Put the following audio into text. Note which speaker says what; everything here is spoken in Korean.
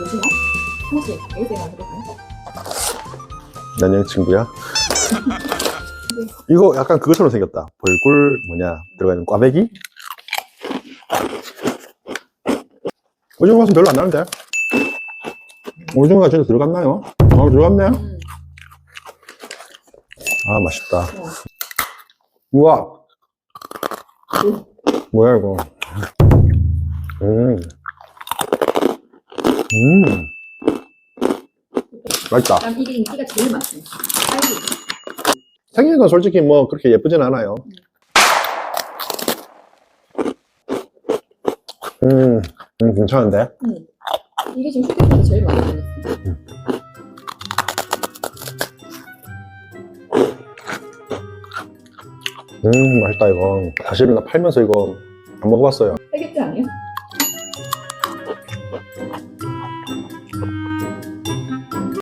Speaker 1: 오징어? 하나씩 여기서 만들어볼까요?
Speaker 2: 안녕 친구야. 이거 약간 그것처럼 생겼다. 벌꿀 뭐냐 들어가 있는 꽈배기? 오징어 맛은 별로 안 나는데? 오징어가 진짜 들어갔나요? 어 들어갔네.
Speaker 1: 음.
Speaker 2: 아 맛있다.
Speaker 1: 어.
Speaker 2: 우와
Speaker 1: 음.
Speaker 2: 뭐야 이거? 음. 음. 맛있다.
Speaker 1: 난 이게 인기가 제일. 딸기.
Speaker 2: 생긴 건 솔직히 뭐 그렇게 예쁘진 않아요. 음, 음 괜찮은데?
Speaker 1: 음. 이게 지금 휴대폰에서 제일 많이 들렸습니다.
Speaker 2: 음, 맛있다, 이거. 사실 나 팔면서 이거 안 먹어봤어요.
Speaker 1: 세겠지 아니에요?